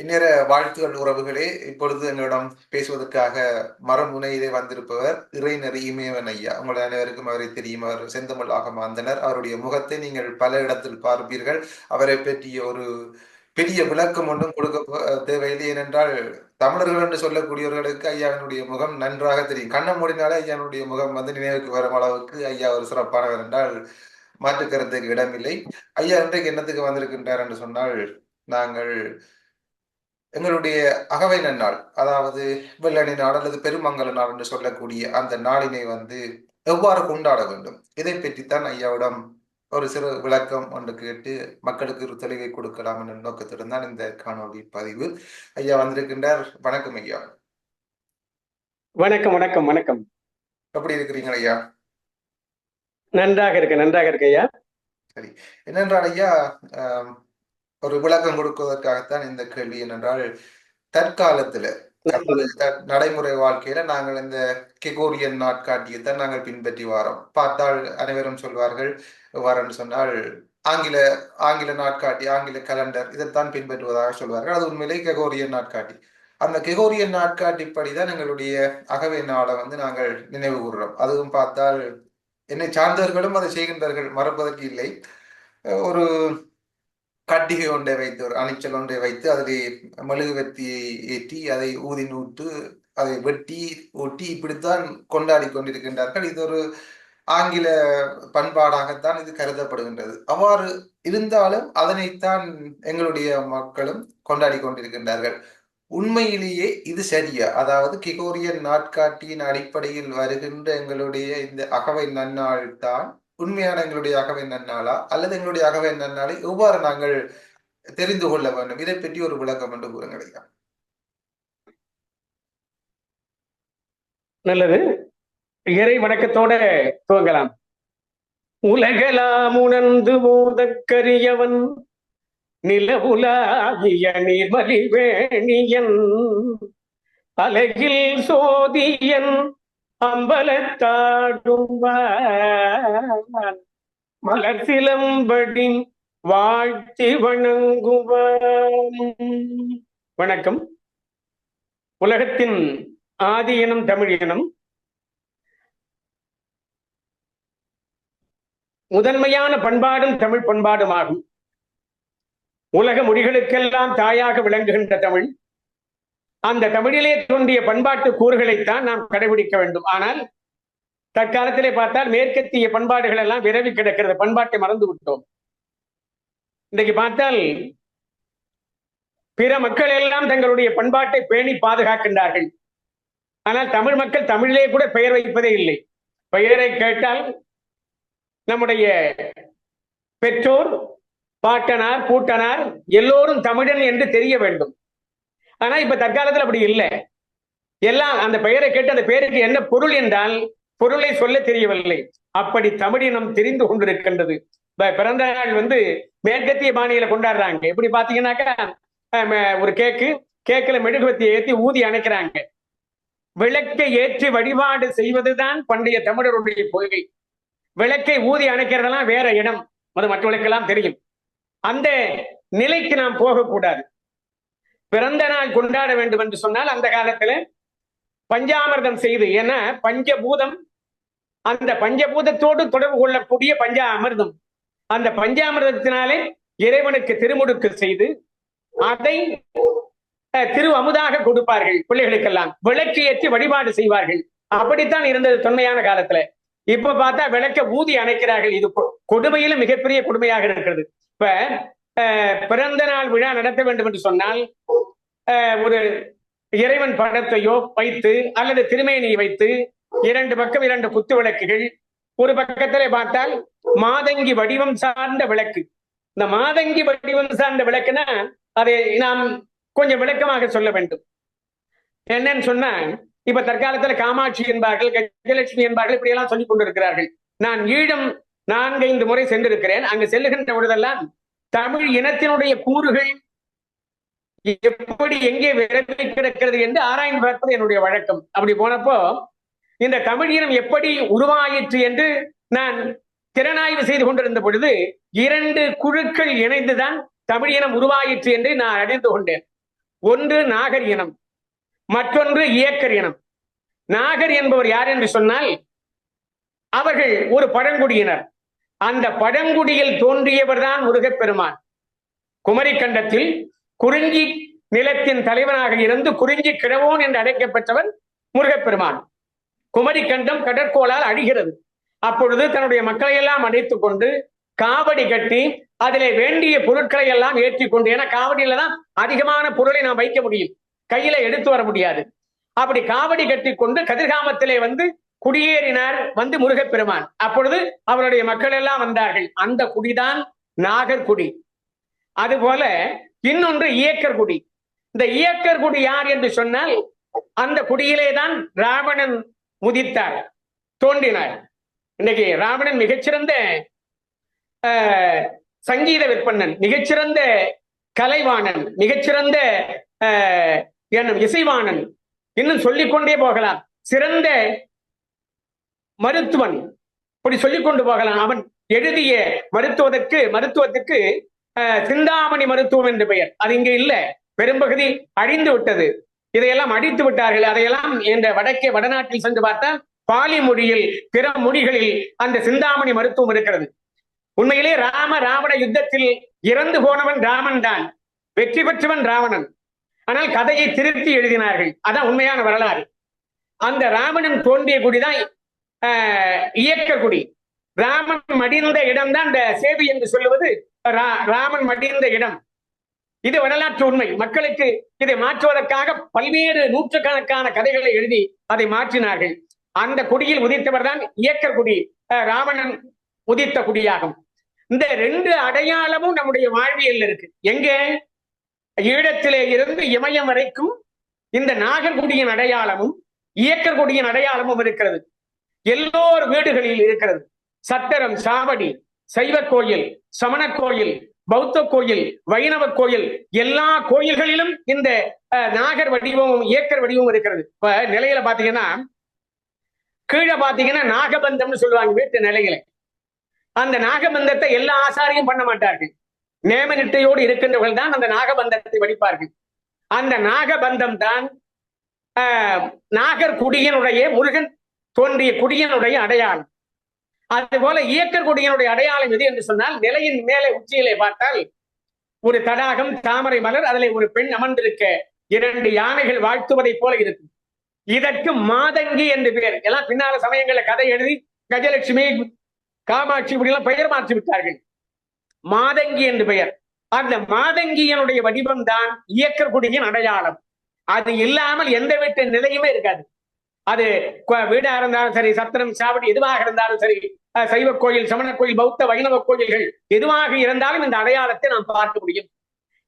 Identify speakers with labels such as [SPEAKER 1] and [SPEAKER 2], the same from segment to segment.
[SPEAKER 1] இந்நேர வாழ்த்துகள் உறவுகளே இப்பொழுது என்னிடம் பேசுவதற்காக மரமுனையிலே வந்திருப்பவர் இறைநெறி இமயவன் ஐயா. உங்கள் அனைவருக்கும் அவரை தெரியும் அவர் செந்தமிழ் ஆகமாந்தனர் அவருடைய முகத்தை நீங்கள் பல இடத்தில் பார்ப்பீர்கள். அவரை பற்றிய ஒரு பெரிய விளக்கம் ஒன்றும் கொடுக்க தேவையில்லை. ஏனென்றால் தமிழர்கள் என்று சொல்லக்கூடியவர்களுக்கு ஐயாவினுடைய முகம் நன்றாக தெரியும். கண்ணை மூடினாலே ஐயாவினுடைய முகம் வந்து நினைவுக்கு வரும் அளவுக்கு ஐயா ஒரு சிறப்பானவர் என்றால் மாற்றுக்கருத்துக்கு இடமில்லை. ஐயா இன்றைக்கு என்னத்துக்கு வந்திருக்கின்றார் என்று சொன்னால் நாங்கள் எங்களுடைய அகவை நன்னாள் அதாவது வெள்ளணி நாள் அல்லது பெருமங்கல நாள் என்று சொல்லக்கூடிய அந்த நாளினை வந்து எவ்வாறு கொண்டாட வேண்டும்? இதை பற்றித்தான் ஐயாவிடம் ஒரு சிறு விளக்கம் ஒன்று கேட்டு மக்களுக்கு ஒரு தெளிவை கொடுக்கலாம் என்ற நோக்கத்துடன் தான் இந்த காணொளி பதிவு. ஐயா வந்திருக்கின்றார். வணக்கம் ஐயா.
[SPEAKER 2] வணக்கம் வணக்கம் வணக்கம்.
[SPEAKER 1] எப்படி இருக்கிறீங்க ஐயா?
[SPEAKER 2] நன்றாக இருக்கு நன்றாக இருக்கு ஐயா.
[SPEAKER 1] என்னென்றால் ஐயா ஒரு விளக்கம் கொடுக்குவதற்காகத்தான் இந்த கேள்வி என்னென்றால் தற்காலத்துல நடைமுறை வாழ்க்கையில நாங்கள் இந்த கெகோரியன் நாட்காட்டியை தான் நாங்கள் பின்பற்றி வாரோம். பார்த்தால் அனைவரும் சொல்வார்கள் வரன்னு சொன்னால் ஆங்கில ஆங்கில நாட்காட்டி ஆங்கில கலண்டர் இதைத்தான் பின்பற்றுவதாக சொல்வார்கள். அது உண்மையிலே கெகோரியன் நாட்காட்டி அந்த கெகோரியன் நாட்காட்டிப்படிதான் எங்களுடைய அகவை நாளை வந்து நாங்கள் நினைவு கூறுறோம். அதுவும் பார்த்தால் என்னை சார்ந்தவர்களும் அதை செய்கின்றார்கள் மறப்பதற்கு இல்லை. ஒரு கட்டிகை ஒன்றை வைத்து ஒரு அணிச்சல் ஒன்றை வைத்து அதில் மெழுகுவர்த்தியை ஏற்றி அதை ஊதி நூட்டு அதை வெட்டி ஒட்டி இப்படித்தான் கொண்டாடி கொண்டிருக்கின்றார்கள். இது ஒரு ஆங்கில பண்பாடாகத்தான் இது கருதப்படுகின்றது. அவ்வாறு இருந்தாலும் அதனைத்தான் எங்களுடைய மக்களும் கொண்டாடி கொண்டிருக்கின்றார்கள். உண்மையிலேயே இது சரியா? அதாவது கிகோரியன் நாட்காட்டியின் அடிப்படையில் வருகின்ற எங்களுடைய இந்த அகவை நன்னாள் தான் உண்மையான எங்களுடைய அகவை நன்னாளா அல்லது எங்களுடைய அகவை நன்னாளை எவ்வாறு நாங்கள் தெரிந்து கொள்ள வேண்டும்? இதை பற்றி ஒரு விளக்கம் என்று கூறுங்கள் ஐயா.
[SPEAKER 2] நல்லது. இறை வணக்கத்தோட துவங்கலாம். உலகலாம் உணர்ந்து போதற்கரியவன் நிலவுலாகிய நீர்மலி வேணியன் அலகில் சோதியன் அம்பலத்தாடும் மலர் சிலம்படி வாழ்த்தி வணங்குவான் வணக்கம். உலகத்தின் ஆதி இனம் தமிழ் இனம். முதன்மையான பண்பாடும் தமிழ் பண்பாடும் ஆகும் உலக மொழிகளுக்கெல்லாம் தாயாக விளங்குகின்ற தமிழ். அந்த தமிழிலே தோன்றிய பண்பாட்டு கூறுகளைத்தான் நாம் கடைபிடிக்க வேண்டும். ஆனால் தற்காலத்திலே பார்த்தால் மேற்கத்திய பண்பாடுகள் எல்லாம் விரவி கிடக்கிறது. பண்பாட்டை மறந்து விட்டோம். இன்றைக்கு பார்த்தால் பிற மக்கள் எல்லாம் தங்களுடைய பண்பாட்டை பேணி பாதுகாக்கின்றார்கள். ஆனால் தமிழ் மக்கள் தமிழிலே கூட பெயர் வைப்பதே இல்லை. பெயரை கேட்டால் நம்முடைய பெற்றோர் பாட்டனார் பூட்டனார் எல்லோரும் தமிழன் என்று தெரிய வேண்டும். ஆனா இப்ப தற்காலத்துல அப்படி இல்லை. எல்லாம் அந்த பெயரை கேட்டு அந்த பெயருக்கு என்ன பொருள் என்றால் பொருளை சொல்ல தெரியவில்லை. அப்படி தமிழினம் தெரிந்து கொண்டிருக்கின்றது. பிறந்த நாள் வந்து மேற்கத்திய பாணியில கொண்டாடுறாங்க. எப்படி பாத்தீங்கன்னாக்கா ஒரு கேக்கு கேக்குல மெழுகுவத்தியை ஏத்தி ஊதி அணைக்கிறாங்க. விளக்கை ஏற்றி வழிபாடு செய்வதுதான் பண்டைய தமிழருடைய கொள்கை. விளக்கை ஊதி அணைக்கிறதெல்லாம் வேற இடம். அது மற்றவர்களுக்கெல்லாம் தெரியும். அந்த நிலைக்கு நாம் போகக்கூடாது. பிறந்த நாள் கொண்டாட வேண்டும் என்று சொன்னால் அந்த காலத்துல பஞ்சாமிர்தம் செய்து ஏன்னா பஞ்சபூதம் அந்த பஞ்சபூதத்தோடு தொடர்பு கொள்ளக்கூடிய பஞ்சா அமிர்தம் அந்த பஞ்சாமிர்தத்தினாலே இறைவனுக்கு திருமுடுக்கு செய்து அதை அஹ், திரு அமுதாக கொடுப்பார்கள் பிள்ளைகளுக்கெல்லாம். விளக்கு ஏற்றி வழிபாடு செய்வார்கள். அப்படித்தான் இருந்தது தொன்மையான காலத்துல. இப்ப பார்த்தா விளக்க ஊதி அணைக்கிறார்கள். இது கொடுமையிலும் மிகப்பெரிய கொடுமையாக இருக்கிறது. இப்ப பிறந்த நாள் விழா நடத்த வேண்டும் என்று சொன்னால் ஒரு இறைவன் படத்தையோ வைத்து அல்லது திருமேனியை வைத்து இரண்டு பக்கம் இரண்டு குத்து விளக்குகள் ஒரு பக்கத்திலே பார்த்தால் மாதங்கி வடிவம் சார்ந்த விளக்கு. இந்த மாதங்கி வடிவம் சார்ந்த விளக்குனா அதை நாம் கொஞ்சம் விளக்கமாக சொல்ல வேண்டும். என்னன்னு சொன்னா இப்ப தற்காலத்துல காமாட்சி என்பார்கள் கஜலட்சுமி என்பார்கள் இப்படி எல்லாம் சொல்லிக் கொண்டிருக்கிறார்கள். நான் ஈழம் நான்கைந்து முறை சென்றிருக்கிறேன். அங்கு செல்லுகின்ற பொழுதெல்லாம் தமிழ் இனத்தினுடைய கூறுகள் எப்படி எங்கே விரவி கிடக்கிறது என்று ஆராய்ந்து பார்ப்பது என்னுடைய வழக்கம். அப்படி போனப்போ இந்த தமிழ் இனம் எப்படி உருவாயிற்று என்று நான் திறனாய்வு செய்து கொண்டிருந்த பொழுது இரண்டு குழுக்கள் இணைந்துதான் தமிழ் இனம் உருவாயிற்று என்று நான் அறிந்து கொண்டேன். ஒன்று நாகர் இனம் மற்றொன்று இயக்கர் இனம். நாகர் என்பவர் யார் என்று சொன்னால் அவர்கள் ஒரு பழங்குடியினர். அந்த பழங்குடியில் தோன்றியவர் தான் முருகப்பெருமான் குமரிக்கண்டத்தில் குறிஞ்சி நிலத்தின் தலைவனாக இருந்து குறிஞ்சி கிழவோன் என்று அழைக்கப்பட்டவன் முருகப்பெருமான். குமரிக்கண்டம் கடற்கோளால் அழிகிறது. அப்பொழுது தன்னுடைய மக்களை எல்லாம் அடைத்துக் கொண்டு காவடி கட்டி அதிலே வேண்டிய பொருட்களை எல்லாம் ஏற்றி கொண்டு ஏன்னா காவடியில தான் அதிகமான பொருளை நாம் வைக்க முடியும். கையில எடுத்து வர முடியாது. அப்படி காவடி கட்டி கொண்டு கதிர்காமத்திலே வந்து குடியேறினார் வந்து முருகப்பெருமான். அப்பொழுது அவருடைய மக்கள் எல்லாம் வந்தார்கள். அந்த குடிதான் நாகர்குடி. அதுபோல இன்னொன்று இயக்கர் குடி இந்த இயக்கர் குடி யார் என்று சொன்னால் அந்த குடியிலே தான் ராவணன் முதித்தார் தோன்றினார். இன்னைக்கு ராவணன் மிகச்சிறந்த சங்கீத விற்பனன் மிகச்சிறந்த கலைவாணன் மிகச்சிறந்த என்னும் இசைவாணன். இன்னும் சொல்லிக்கொண்டே போகலாம். சிறந்த மருத்துவன். இப்படி சொல்லிக் கொண்டு போகலாம். அவன் எழுதிய மருத்துவதற்கு மருத்துவத்துக்கு சிந்தாமணி மருத்துவம் என்று பெயர். அது இங்க இல்ல. பெரும்பகுதி அழிந்து விட்டது. இதையெல்லாம் அடித்து விட்டார்கள். அதையெல்லாம் என்ற வடக்கே வடநாட்டில் சென்று பார்த்தால் பாலி மொழியில் பிற மொழிகளில் அந்த சிந்தாமணி மருத்துவம் இருக்கிறது. உண்மையிலே ராம ராவண யுத்தத்தில் இறந்து போனவன் ராமன் தான். வெற்றி பெற்றவன் ராவணன். ஆனால் கதையை திருத்தி எழுதினார்கள். அதான் உண்மையான வரலாறு. அந்த ராமனின் தோன்றிய குடிதான் ஆஹ், இயக்க குடி ராமன் மடிந்த இடம்தான் இந்த சேவி என்று சொல்லுவது ரா- ராமன் மடிந்த இடம். இது வரலாற்று உண்மை. மக்களுக்கு இதை மாற்றுவதற்காக பல்வேறு நூற்றுக்கணக்கான கதைகளை எழுதி அதை மாற்றினார்கள். அந்த குடியில் உதித்தவர் தான் இயக்கர் குடி அஹ், ராவணன் உதித்த குடியாகும். இந்த ரெண்டு அடையாளமும் நம்முடைய வாழ்வியல் இருக்கு. எங்க? ஈழத்திலே இருந்து இமயம் வரைக்கும் இந்த நாகர்குடியின் அடையாளமும் இயக்கர் குடியின் அடையாளமும் இருக்கிறது. எல்லோர் வீடுகளில் இருக்கிறது. சத்திரம் சாவடி சைவ கோயில் சமண கோயில் பௌத்த கோயில் வைணவ கோயில் எல்லா கோயில்களிலும் இந்த அஹ், நாகர் வடிவமும் ஏக்கர் வடிவமும் இருக்கிறது. இப்ப நிலையில பாத்தீங்கன்னா கீழே பாத்தீங்கன்னா நாகபந்தம்னு சொல்லுவாங்க வீட்டு நிலையில. அந்த நாகபந்தத்தை எல்லா ஆசாரியும் பண்ண மாட்டார்கள். நேமநிட்டையோடு இருக்கின்றவர்கள் தான் அந்த நாகபந்தத்தை வடிப்பார்கள். அந்த நாகபந்தம் தான் ஆஹ், முருகன் தோன்றிய குடியனுடைய அடையாளம். அதுபோல இயக்கர் குடியனுடைய அடையாளம் எது என்று சொன்னால் நிலையின் மேலே உச்சியிலே பார்த்தால் ஒரு தடாகம் தாமரை மலர் அதில் ஒரு பெண் அமர்ந்திருக்க இரண்டு யானைகள் வாழ்த்துவதைப் போல இருக்கும். இதற்கு மாதங்கி என்று பெயர் எல்லாம் பின்னால சமயங்களை கதை எழுதி கஜலட்சுமி காமாட்சி இப்படிலாம் எல்லாம் பெயர் மாற்றி விட்டார்கள். மாதங்கி என்று பெயர். அந்த மாதங்கியனுடைய வடிவம் தான் இயக்கர் குடியின் அடையாளம். அது இல்லாமல் எந்த வீட்டு நிலையுமே இருக்காது. அது வீடா இருந்தாலும் சரி சத்திரம் சாவடி எதுவாக இருந்தாலும் சரி அஹ், சைவ கோயில் சமண கோயில் பௌத்த வைணவ கோயில்கள் எதுவாக இருந்தாலும் இந்த அடையாளத்தை நாம் பார்க்க முடியும்.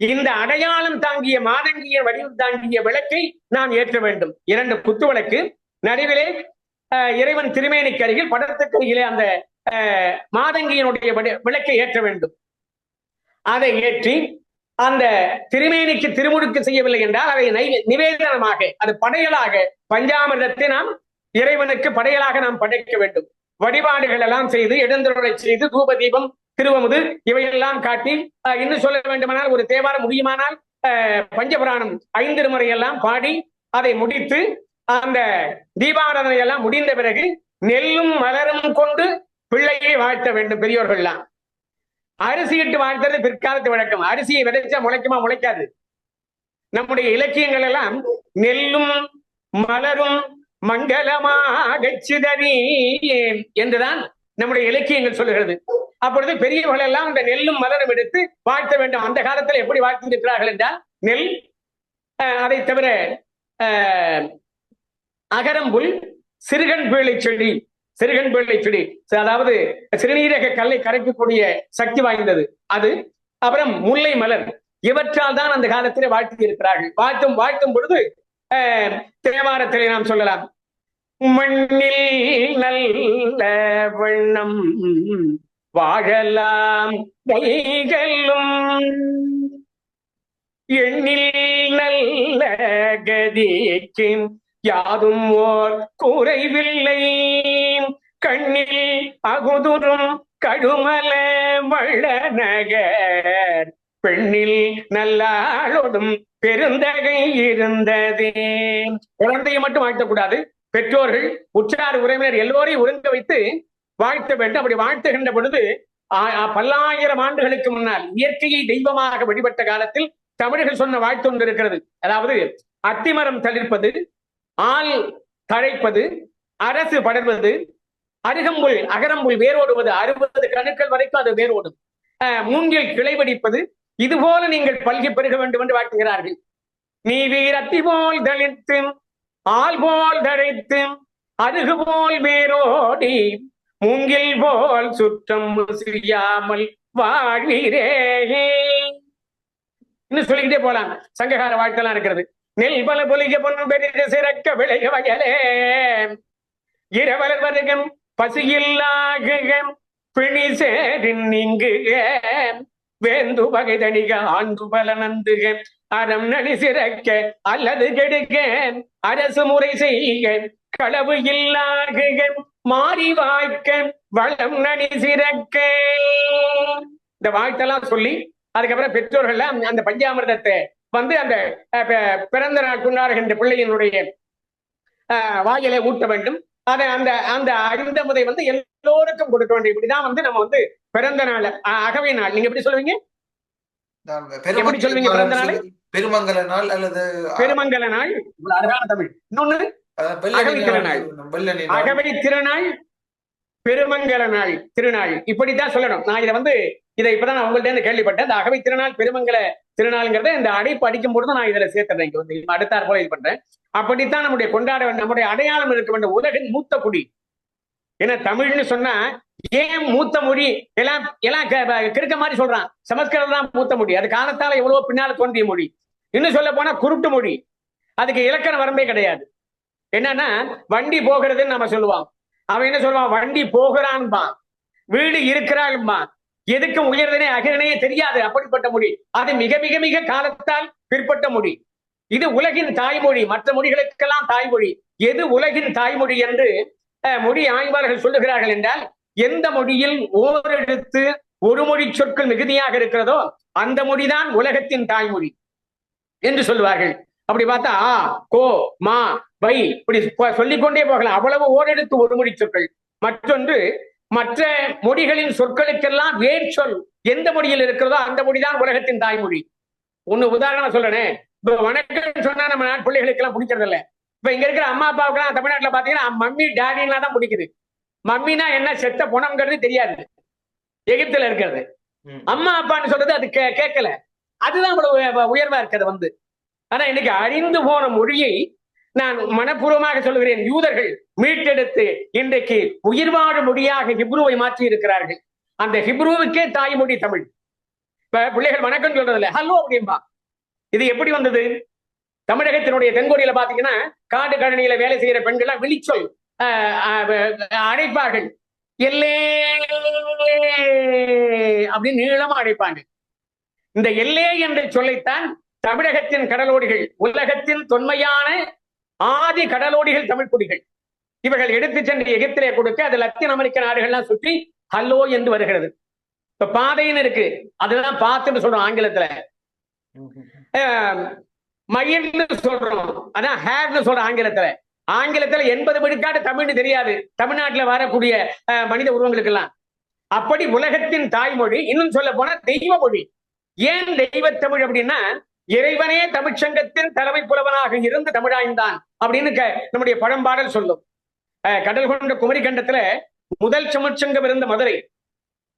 [SPEAKER 2] இந்த அடையாளம் தாங்கிய மாதங்கிய வடிவம் தாங்கிய விளக்கை நாம் ஏற்ற வேண்டும். இரண்டு குத்து விளக்கு. நடுவிலே இறைவன் திருமேனிக்கு அருகில் படத்துக்கு அருகிலே அந்த அஹ், மாதங்கியினுடைய விளக்கை ஏற்ற வேண்டும். அதை ஏற்றி அந்த திருமேனிக்கு திருமுழுக்கு செய்யவில்லை என்றால் அதை நிவேதனமாக அது படையலாக பஞ்சாமிர்தத்தை நாம் இறைவனுக்கு படையலாக நாம் படைக்க வேண்டும். வழிபாடுகள் எல்லாம் செய்து எழுந்தருளை செய்து தூப தீபம் திருவமுது இவையெல்லாம் காட்டி இன்னும் சொல்ல வேண்டுமானால் ஒரு தேவாரம் முடியுமானால் அஹ், பஞ்சபுராணம் ஐந்து முறையெல்லாம் பாடி அதை முடித்து அந்த தீபாராதனை எல்லாம் முடிந்த பிறகு நெல்லும் மலரும் கொண்டு பிள்ளையை வாழ்த்த வேண்டும் பெரியோர்கள்லாம். அரிசியிட்டு வாழ்த்துறது பிற்காலத்து வழக்கம். அரிசியை விதைச்சா முளைக்குமா முளைக்காது. நம்முடைய இலக்கியங்கள் எல்லாம் நெல்லும் மலரும் மங்களமாக சிதறி என்றுதான் நம்முடைய இலக்கியங்கள் சொல்லுகிறது. அப்பொழுது பெரியவர்கள் எல்லாம் அந்த நெல்லும் மலரும் எடுத்து வாழ்த்த வேண்டும். அந்த காலத்துல எப்படி வாழ்த்திருக்கிறார்கள் என்றால் நெல் அதை தவிர அகரம்புல் சிறுகன் பீழை செடி சிறுகன் பீழை செடி அதாவது சிறுநீரக கல்லை கரைக்கக்கூடிய சக்தி வாய்ந்தது. அது அப்புறம் முல்லை மலர். இவற்றால் தான் அந்த காலத்திலே வாழ்த்தி இருக்கிறார்கள் வாழ்த்தும் வாழ்த்தும் பொழுது அஹ், தேவாரத்திலே நாம் சொல்லலாம். மண்ணில் நல்ல வண்ணம் வாழலாம் கைகளும் எண்ணில் நல்ல கதிக்கு யாதும் ஓர் குறைவில்லை கண்ணில் அகுதுரும் கடுமல வளநகர் பெண்ணில் நல்லாளோடும் பெருந்தகை இருந்ததே. குழந்தையை மட்டும் வாழ்த்தக்கூடாது பெற்றோர்கள் உற்றார் உறவினர் எல்லோரையும் ஒருங்க வைத்து வாழ்த்த வேண்டும். அப்படி வாழ்த்துகின்ற பொழுது பல்லாயிரம் ஆண்டுகளுக்கு முன்னால் இயற்கையை தெய்வமாக வழிபட்ட காலத்தில் தமிழர்கள் சொன்ன வாழ்த்து ஒன்று இருக்கிறது. அதாவது அத்திமரம் தளிர்ப்பது ஆள் தழைப்பது அரசு படர்வது அருகம்புல் அகரம்புல் வேரோடுவது அறுபது கணுக்கள் வரைக்கும் அது வேரோடும். மூங்கில் கிளை வெடிப்பது இது போல நீங்கள் பல்கி பெருக வேண்டும் என்று வாழ்த்துகிறார்கள். நீ வீரத்தி போல் தளித்து ஆள் போல் தழைத்து அருகு போல் வேரோடி மூங்கில் போல் சுற்றம் செய்யாமல் வாழ்வீரே. இன்னும் சொல்லிக்கிட்டே போலாம். சங்ககார வாழ்த்தெல்லாம் இருக்கிறது. நெல் பல பொலிக பொன் பெரிய சிறக்க விளைய வயலே. இரவலர் வருகம் பசியில்லாகம் பிணி சேரின் நீங்குக வேந்து வகை தணிக ஆண்டு பல நந்துக அறம் நடி சிறக்க அல்லது கெடுக்க அரசு முறை செய்க களவு இல்லாகுக மாறி வாய்க்க வளம் நடி சிறக்க. இந்த வாழ்த்தெல்லாம் சொல்லி அதுக்கப்புறம் பெற்றோர்கள் அந்த பஞ்சாமிரதத்தை வந்து அந்த பிறந்த நாள் கொண்டாடுகின்ற பிள்ளையினுடைய வாயிலை ஊட்ட வேண்டும். அதை அந்த அந்த அருந்தமுதை வந்து எல்லோருக்கும் கொடுக்க வேண்டும். இப்படிதான் வந்து நம்ம வந்து பிறந்த நாள் அகவை நாள். நீங்க எப்படி சொல்லுவீங்க? எப்படி சொல்லுவீங்க பிறந்த நாளை?
[SPEAKER 1] பெருமங்கல நாள் அல்லது
[SPEAKER 2] பெருமங்கல நாள். அழகான தமிழ். இன்னொன்னு அகவை
[SPEAKER 1] நாள்,
[SPEAKER 2] திருநாள். அகவை திருநாள் பெருமங்கல நாள் திருநாள். இப்படித்தான் சொல்லணும். நான் இதை வந்து இதை இப்பதான் நான் உங்கள்ட்ட இருந்து கேள்விப்பட்டேன். இந்த அகவை திருநாள் பெருமங்கல திருநாள்ங்கிறத இந்த அடைப்பு அடிக்கும் பொழுது நான் இதுல சேர்த்துறேன் இங்க வந்து. அடுத்தாற் போல இது பண்றேன். அப்படித்தான் நம்முடைய கொண்டாட நம்முடைய அடையாளம் இருக்க வேண்டும் உலகின் மூத்த குடி. ஏன்னா தமிழ்னு சொன்னா ஏன் மூத்த மொழி? எல்லாம் எல்லாம் கிறுக்க மாதிரி சொல்றான். சமஸ்கிருதம் தான் மூத்த மொழி. அது காலத்தால எவ்வளவு பின்னால தோன்றிய மொழி. இன்னும் சொல்ல போனா குருட்டு மொழி. அதுக்கு இலக்கண வரம்பே கிடையாது. என்னன்னா வண்டி போகிறதுன்னு நம்ம சொல்லுவோம். அவன் என்ன சொல்லுவான்? வண்டி போகிறான்பான் வீடு இருக்கிறான்பா. எதுக்கு உயர்தனே அகிரனையே தெரியாது. அப்படிப்பட்ட மொழி. அது மிக மிக மிக காலத்தால் பிற்பட்ட மொழி. இது உலகின் தாய்மொழி. மற்ற மொழிகளுக்கெல்லாம் தாய்மொழி. எது உலகின் தாய்மொழி என்று அஹ், மொழி ஆய்வாளர்கள் சொல்லுகிறார்கள் என்றால் எந்த மொழியில் ஓரெழுத்து ஒரு மொழி சொற்கள் மிகுதியாக இருக்கிறதோ அந்த மொழிதான் உலகத்தின் தாய்மொழி என்று சொல்லுவார்கள். அப்படி பார்த்தா ஆ கோ மா வை இப்படி சொல்லிக்கொண்டே போகலாம். அவ்வளவு ஓரெழுத்து ஒரு மொழி சொற்கள். மற்றொன்று மற்ற மொழிகளின் சொற்களுக்கெல்லாம் வேர் சொல் எந்த மொழியில் இருக்கிறதோ அந்த மொழிதான் உலகத்தின் தாய்மொழி. ஒண்ணு உதாரணமா சொல்றேனே இப்ப வணக்கம் சொன்னா நம்ம நாட்டு பிள்ளைகளுக்கு எல்லாம் பிடிக்கிறது இல்ல இப்ப இங்க இருக்கிற அம்மா அப்பாவுக்கு எல்லாம் தமிழ்நாட்டுல பாத்தீங்கன்னா மம்மி டேடின்னா தான் பிடிக்குது. மம்மினா என்ன செத்த புணம்ங்கிறது தெரியாது. எகிப்துல இருக்கிறது. அம்மா அப்பான்னு சொல்றது அது கேட்கல. அதுதான் இவ்வளவு உய- உயர்வா இருக்கிறது வந்து. ஆனா இன்னைக்கு அழிந்து போன மொழியை நான் மனப்பூர்வமாக சொல்லுகிறேன். யூதர்கள் மீட்டெடுத்து இன்றைக்கு உயிர் வாழும் மொழியாக ஹிப்ருவை மாற்றி இருக்கிறார்கள் அந்த ஹிப்ருவுக்கே தாய்மொழி தமிழ். இப்ப பிள்ளைகள் வணக்கம் சொல்றது இல்ல ஹலோ அப்படிம்பா. இது எப்படி வந்தது? தமிழகத்தினுடைய தென்கொடியில பாத்தீங்கன்னா காடு கழனியில வேலை செய்யற பெண்கள் விழிச்சொல் அழைப்பார்கள். எல்லே அப்படின்னு நீளமா அழைப்பாங்க. இந்த எல்லே என்ற சொல்லைத்தான் தமிழகத்தின் கடலோடிகள் உலகத்தின் தொன்மையான ஆதி கடலோடிகள் தமிழ் குடிகள். இவர்கள் எடுத்து சென்று எகிப்திலே கொடுக்க அது லத்தீன் அமெரிக்க நாடுகள்லாம் சுற்றி ஹல்லோ என்று வருகிறது. இப்ப பாதைன்னு இருக்கு. அதுதான் பாத்துன்னு சொல்றோம் ஆங்கிலத்துல. ஆஹ், மயில்னு சொல்றோம். அதான் ஹேர்னு சொல்றோம் ஆங்கிலத்துல. ஆங்கிலத்துல எண்பது விழுக்காடு தமிழ்னு தெரியாது. தமிழ்நாட்டுல வரக்கூடிய மனித உருவங்களுக்கு எல்லாம் அப்படி உலகத்தின் தாய்மொழி இன்னும் சொல்ல போனா தெய்வ மொழி ஏன் தெய்வ தமிழ் அப்படின்னா இறைவனே தமிழ்ச்சங்கத்தின் தலைமை புலவனாக இருந்து தமிழாய்ந்தான் அப்படின்னு நம்முடைய பழம்பாடல் சொல்லும். கடல் கொண்ட குமரி கண்டத்துல முதல் தமிழ்ச்சங்கம் இருந்த மதுரை.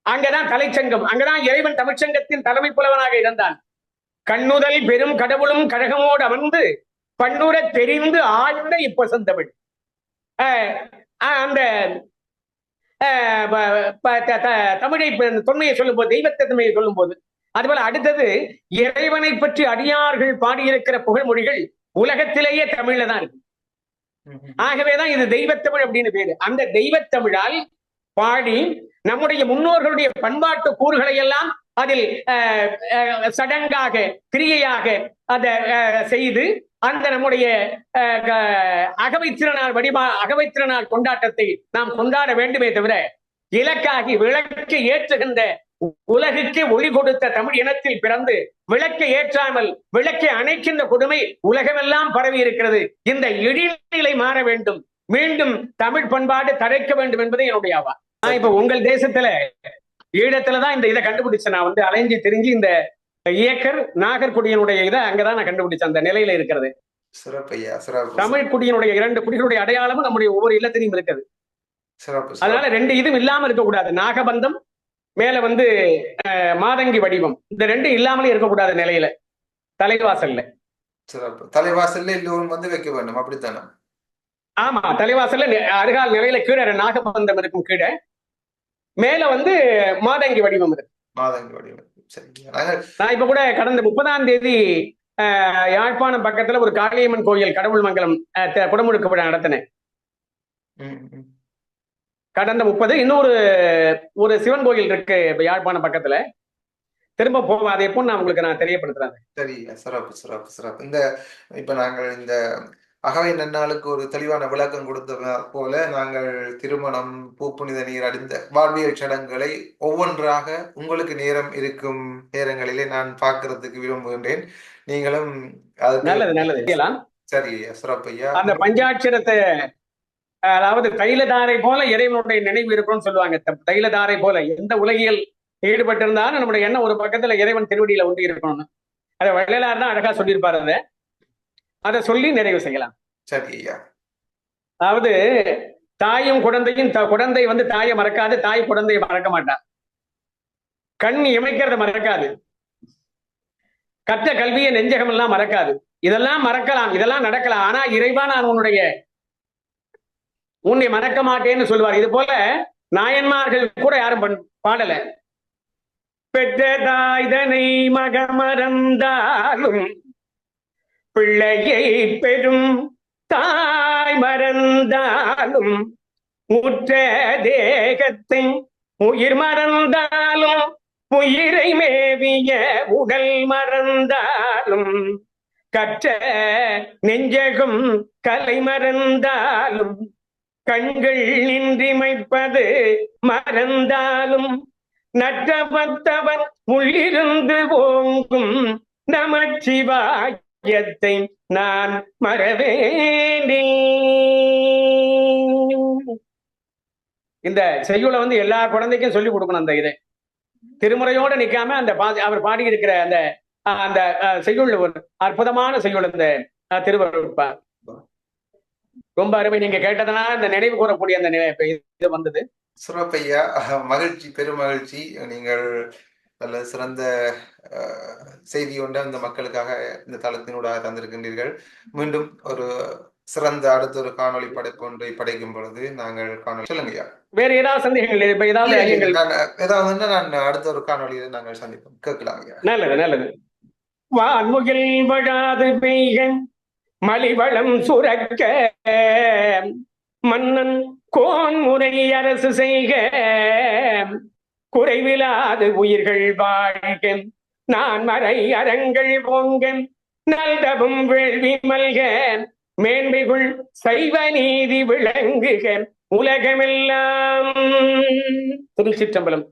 [SPEAKER 2] அங்கதான் தலைச்சங்கம் அங்கதான் இறைவன் தமிழ்ச்சங்கத்தின் தலைமை புலவனாக இருந்தான். கண்ணுதல் பெரும் கடவுளும் கழகமோடு அமர்ந்து பன்னுர தெரிந்து ஆழ்ந்த இப்ப செந்தமிழ் அஹ், அந்த தமிழை தொன்மையை சொல்லும் போது தெய்வத்தை சொல்லும் போது அதுபோல அடுத்தது இறைவனை பற்றி அடியார்கள் பாடியிருக்கிற புகழ்மொழிகள் உலகத்திலேயே தமிழ்ல தான் இருக்கு. ஆகவேதான் இது தெய்வத்தமிழ் அப்படின்னு பேரு. அந்த தெய்வத்தமிழால் பாடி நம்முடைய முன்னோர்களுடைய பண்பாட்டு கூறுகளை எல்லாம் அதில் சடங்காக கிரியையாக அதை செய்து அந்த நம்முடைய அஹ், க- அகவை திருநாள் வடிவா அகவை திருநாள் கொண்டாட்டத்தை நாம் கொண்டாட வேண்டுமே தவிர இலக்காகி விளக்கு ஏற்றுகின்ற உலகுக்கு ஒளி கொடுத்த தமிழ் இனத்தில் பிறந்து விளக்கை ஏற்றாமல் விளக்கை அணைக்கின்ற கொடுமை உலகமெல்லாம் பரவி இருக்கிறது. இந்த இழிநிலை மாற வேண்டும். மீண்டும் தமிழ் பண்பாடு தழைக்க வேண்டும் என்பது என்னுடைய ஆவா. நான் இப்ப உங்கள் தேசத்துல ஈழத்துலதான் இந்த இதை கண்டுபிடிச்சேன். நான் வந்து அலைஞ்சு திரிஞ்சு இந்த இயக்கர் நாகர்குடியினுடைய இதை அங்கதான் நான் கண்டுபிடிச்சேன். அந்த நிலையில இருக்கிறது. தமிழ் குடியினுடைய இரண்டு குடிகளுடைய அடையாளமும் நம்முடைய ஒவ்வொரு இல்லத்திலையும் இருக்குது. அதனால. ரெண்டு இதுவும் இல்லாம இருக்கக்கூடாது. நாகபந்தம் மேல வந்து மாதங்கி வடிவம். இந்த ரெண்டும் இல்லாமலே இருக்கக்கூடாது நிலையில தலைவாசல்ல.
[SPEAKER 1] சிறப்பு. தலைவாசல்ல எல்லோரும் வந்து வைக்க வேண்டும். அப்படித்தானே?
[SPEAKER 2] ஆமா. தலைவாசல்ல அருகால் நிலையில கீழே நாகபந்தம் இருக்கும் கீழே. மேல வந்து மாதங்கி வடிவம் இருக்கு.
[SPEAKER 1] மாதங்க வடிவம்.
[SPEAKER 2] நான் இப்ப கூட கடந்த முப்பதாம் தேதி யாழ்ப்பாணம் பக்கத்துல ஒரு காளியம்மன் கோயில் கடவுள் மங்கலம் குடமுழுக்கு விழா நடத்தினேன். கடந்த முப்பது இன்னொரு ஒரு சிவன் கோயில் இருக்கு இப்ப யாழ்ப்பாணம் பக்கத்துல. திரும்ப போவோம் அதை எப்போ நான் உங்களுக்கு நான் தெரியப்படுத்துறேன்.
[SPEAKER 1] சரி சிறப்பு சிறப்பு சிறப்பு. இந்த இப்ப நாங்கள் இந்த அகவை நன்னாளுக்கு ஒரு தெளிவான விளக்கம் கொடுத்த போல நாங்கள் திருமணம் பூப்புனித நீர் அடிந்த வாழ்வியல் சடங்குகளை ஒவ்வொன்றாக உங்களுக்கு நேரம் இருக்கும் நேரங்களிலே நான் பார்க்கிறதுக்கு விரும்புகின்றேன். நீங்களும் அதுக்கு
[SPEAKER 2] நல்லது நல்லது.
[SPEAKER 1] சரி ஐயா சிறப்பு ஐயா.
[SPEAKER 2] அந்த பஞ்சாட்சரத்தை அதாவது தைலதாரை போல இறைவனுடைய நினைவு இருக்கும்னு சொல்லுவாங்க. தைலதாரை போல எந்த உலகியல் ஈடுபட்டிருந்தாலும் நம்முடைய எண்ணம் ஒரு பக்கத்துல இறைவன் திருவடியில ஒன்றி இருக்கணும்னு. அதை வள்ளலார் தான் அழகா சொல்லியிருப்பாரு அதை. அதை சொல்லி நிறைவு செய்யலாம்.
[SPEAKER 1] சரி ஐயா.
[SPEAKER 2] அதாவது தாயும் குழந்தையும் குழந்தை வந்து தாயை மறக்காது தாய் குழந்தையை மறக்க மாட்டா. கண் இமைக்கிறத மறக்காது. கற்ற கல்வியை நெஞ்சகம் எல்லாம் மறக்காது. இதெல்லாம் மறக்கலாம் இதெல்லாம் நடக்கலாம். ஆனா இறைவா நான் உன்னுடைய உன்னை மறக்க மாட்டேன்னு சொல்லுவார். இது போல நாயன்மார்கள் கூட யாரும் பண்- பாடல. பெற்ற தாய்தனை மகமறந்தாலும் பிள்ளையை பெறும் தாய் மறந்தாலும் உற்ற தேகத்தை உயிர் மறந்தாலும் உயிரை மேவிய உடல் மறந்தாலும் கற்ற நெஞ்சகம் கலை மறந்தாலும் கண்கள் நின்றிமைப்பது மறந்தாலும் நற்றவத்தவன் உள்ளிருந்து ஓங்கும் நமச்சிவாயத்தை நான் மறவேனே. இந்த செய்யுளை வந்து எல்லா குழந்தைக்கும் சொல்லி கொடுக்கணும் அந்த இதை. திருமுறையோட நிக்காம அந்த பா அவர் பாடி இருக்கிற அந்த அந்த செய்யுள் ஒரு அற்புதமான செய்யுள் அந்த திருவருப்பா ரொம்ப அருமை. நீங்க கேட்டதுனால இந்த நினைவு கூறக்கூடிய அந்த இது வந்தது.
[SPEAKER 1] சிறப்பையா. மகிழ்ச்சி பெரும் மகிழ்ச்சி நீங்கள் நல்ல சிறந்த செய்தி ஒன்றை அந்த மக்களுக்காக இந்த தளத்தினூடாக தந்திருக்கின்றீர்கள். மீண்டும் ஒரு சிறந்த அடுத்த ஒரு காணொளி படைப்பு ஒன்றை படைக்கும் பொழுது நாங்கள் காணொளி சொல்லுங்க ஐயா
[SPEAKER 2] வேற ஏதாவது சந்தேகங்கள் இப்ப ஏதாவது
[SPEAKER 1] ஏதாவது நான் அடுத்த ஒரு காணொளியில நாங்கள் சந்திப்போம். கேட்கலாம் ஐயா
[SPEAKER 2] நல்லது நல்லது. வான்முகில் வழாது பெய்க. மலிவளம் சுரக்க. மன்னன் கோன் முறை அரசு செய்க. குறைவிலாது உயிர்கள் வாழ்க. நான் மறை அறங்கள் பொங்க நல்தவும் வேள்வி மல்க. மேன்மைகுள் சைவ நீதி விளங்குக. உலகமெல்லாம். திருச்சிற்றம்பலம்.